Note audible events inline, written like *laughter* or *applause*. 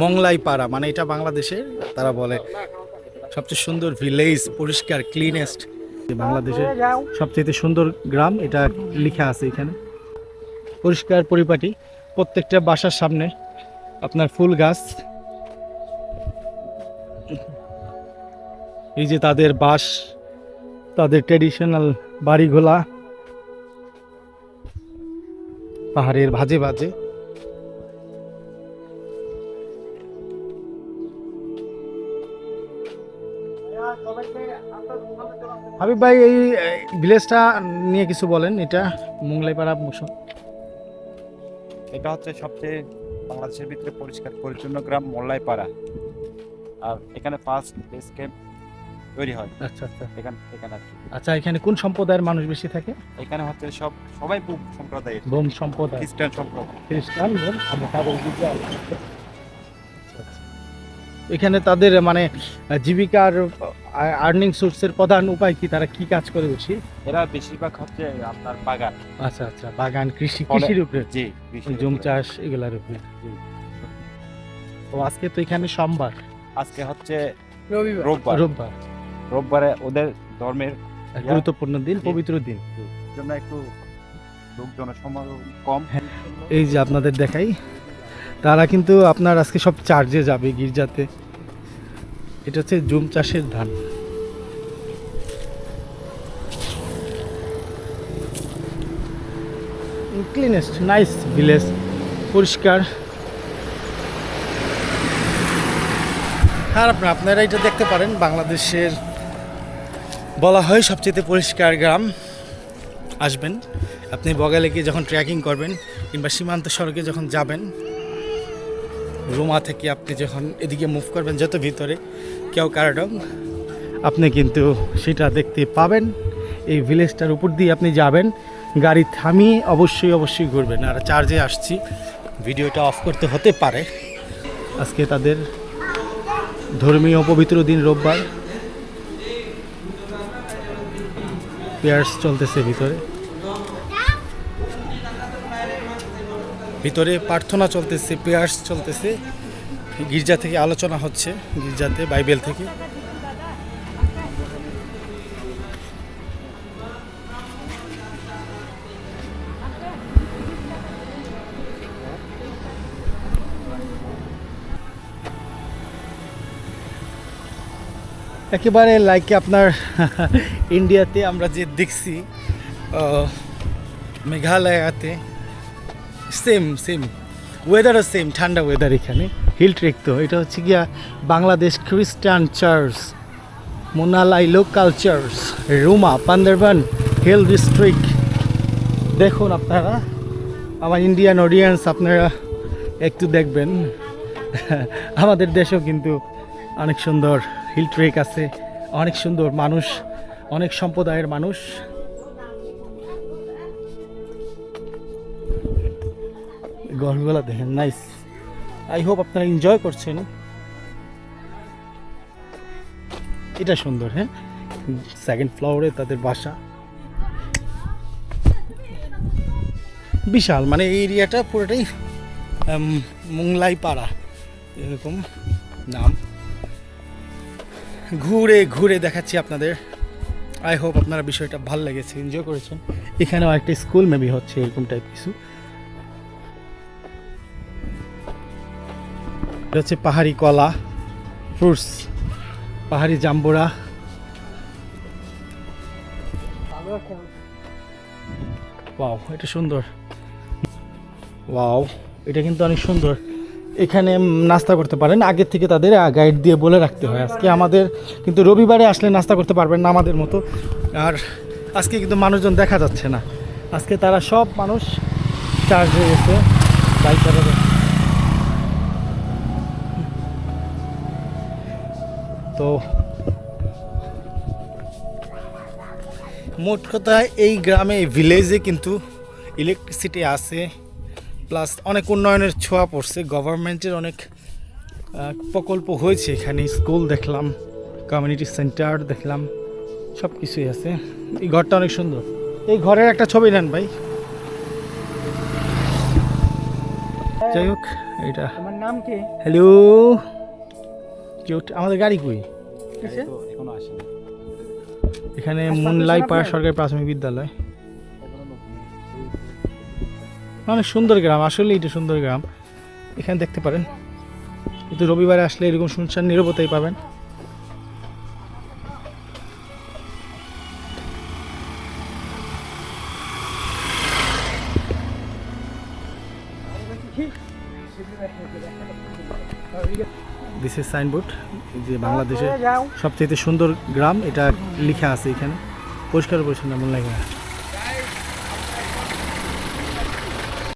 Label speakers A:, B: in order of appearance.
A: মংলাই পাড়া মানে এটা বাংলাদেশে, তারা বলে, সবচেয়ে সুন্দর ভিলেজ পরিষ্কার ক্লিনেস্ট বাংলাদেশের সবচেয়ে সুন্দর গ্রাম, এটা লেখা আছে এখানে। পরিষ্কার পরিপাটি, প্রত্যেকটা বাসার সামনে আপনার ফুল গাছ। এই যে তাদের বাস, তাদের ট্রেডিশনাল বাড়িগুলা পাহাড়ের ভাজে ভাজে। হাবিব ভাই এই ভিলেজটা নিয়ে কিছু বলেন। এটা মুংলাইপাড়া
B: এটা হচ্ছে সবচেয়ে বাংলাদেশের ভিতরে পরিষ্কার পরিচ্ছন্ন গ্রাম মোল্লাইপাড়া। আর এখানে ফার্স্ট বেস ক্যাম্প তৈরি হয়।
A: আচ্ছা আচ্ছা।
B: এখানে এখানে
A: আচ্ছা এখানে কোন সম্প্রদায়ের মানুষ বেশি থাকে?
B: এখানে হচ্ছে সব সবাই বুক সম্প্রদায়ের।
A: বোম সম্প্রদায়।
B: খ্রিস্টান সম্প্রদায়।
A: খ্রিস্টান বোম এখানে তাদের মানে জীবিকার আর্নিং সোর্সের প্রধান উপায় কি? তারা কি কাজ করে বেশি
B: এরা বেশিরভাগ হচ্ছে আপনার বাগান।
A: আচ্ছা আচ্ছা বাগান কৃষি কৃষির উপরে।
B: জি কৃষির
A: জুম চাষ এগুলার উপরে তো আজকে তো এখানে সোমবার।
B: আজকে হচ্ছে
A: রবিবার।
B: রোববার।
A: রোববার।
B: রোববারে ওদের ধর্মের
A: গুরুত্বপূর্ণ দিন পবিত্র দিন।
B: জন্য একটু লোকজনের সমাগম কম।
A: এই যে আপনাদের দেখাই তারা কিন্তু আপনার আজকে সব চার্জে যাবে গির্জাতে। এটা হচ্ছে জুম চাষের ধান। ক্লিনেস্ট নাইস ভিলেজ পরিষ্কার। না আপনারা এটা দেখতে পারেন, বাংলাদেশের বলা হয় সবচেয়ে পরিষ্কার গ্রাম। আসবেন, আপনি বগালে গিয়ে যখন ট্রেকিং করবেন, কিংবা সীমান্ত সড়কে যখন যাবেন রোমা থেকে আপনি যখন এদিকে মুভ করবেন যত ভিতরে কেউ কারাডং আপনি কিন্তু সেটা দেখতে পাবেন। এই ভিলেজটার উপর দিয়ে আপনি যাবেন, গাড়ি থামিয়ে অবশ্যই অবশ্যই ঘুরবেন। আর চার্জে আসছি। ভিডিওটা অফ করতে হতে পারে। আজকে তাদের ধর্মীয় পবিত্র দিন রোববার। পেয়ার্স চলতেছে ভিতরে। ভিতরে প্রার্থনা চলতেছে পেয়ার্স চলতেছে। গির্জা থেকে আলোচনা হচ্ছে, গির্জাতে, বাইবেল থেকে। একেবারে লাইকে আপনার *laughs* ইন্ডিয়াতে আমরা যে দেখছি মেঘালয়াতে সেম সেম ওয়েদারও সেম ঠান্ডা ওয়েদার এখানে। হিল ট্রেক তো, এটা হচ্ছে গিয়া বাংলাদেশ খ্রিস্টান church মোনালাই local church Ruma Bandarban hill district দেখুন আপনারা, আমার ইন্ডিয়ান অডিয়েন্স আপনারা একটু দেখবেন। আমাদের দেশেও কিন্তু অনেক সুন্দর হিল ট্রেক আছে, অনেক সুন্দর মানুষ, অনেক সম্প্রদায়ের মানুষ। ঘরগুলো দেখেন নাইস আই হোপ আপনারা এনজয় করছেন। এটা সুন্দর হ্যাঁ? সেকেন্ড ফ্লোরে তাদের বাসা। বিশাল মানে এই এরিয়াটা পুরোটাই মুংলাই পাড়া এরকম নাম। ঘুরে ঘুরে দেখাচ্ছি আপনাদের। আই হোপ আপনারা বিষয়টা ভালো লেগেছে এনজয় করেছেন। এখানেও একটা স্কুল মেবি হচ্ছে, এরকম টাইপ কিছু। এটা হচ্ছে পাহাড়ি কলা ফ্রুটস পাহাড়ি জাম্বুরা। ওয়াও এটা সুন্দর। ওয়াও এটা কিন্তু অনেক সুন্দর। এখানে নাস্তা করতে পারেন। আগের থেকে তাদের গাইড দিয়ে বলে রাখতে হয়। আজকে আমাদের কিন্তু রবিবারে আসলে নাস্তা করতে পারবেন না আমাদের মতো। আর আজকে কিন্তু মানুষজন দেখা যাচ্ছে না। আজকে তারা সব মানুষ চার্জ হয়ে গেছে। বাইক চালাবে। তো মোট কথা এই গ্রামে ভিলেজে কিন্তু ইলেকট্রিসিটি আছে প্লাস অনেক উন্নয়নের ছোঁয়া পড়ছে। গভর্নমেন্টের অনেক প্রকল্প হয়েছে এখানে স্কুল দেখলাম কমিউনিটি সেন্টার দেখলাম সব কিছুই আছে। এই ঘরটা অনেক সুন্দর। এই ঘরের একটা ছবি নেন ভাই। যাই হোক এটা
C: আমার নাম কি?
A: হ্যালো কিউট আমাদের গাড়ি কই?
B: এখানে
A: মুনলাই পাড়া সরকারি প্রাথমিক বিদ্যালয়। অনেক সুন্দর গ্রাম আসলে এটা সুন্দর গ্রাম। এখানে দেখতে পারেন। কিন্তু রবিবারে আসলে এরকম শুনশান নিরবতাই পাবেন। দিস ইজ সাইনবোর্ড যে বাংলাদেশের সবচেয়ে সুন্দর গ্রাম এটা লিখা আছে এখানে। পরিষ্কার পরিচ্ছন্ন লাগে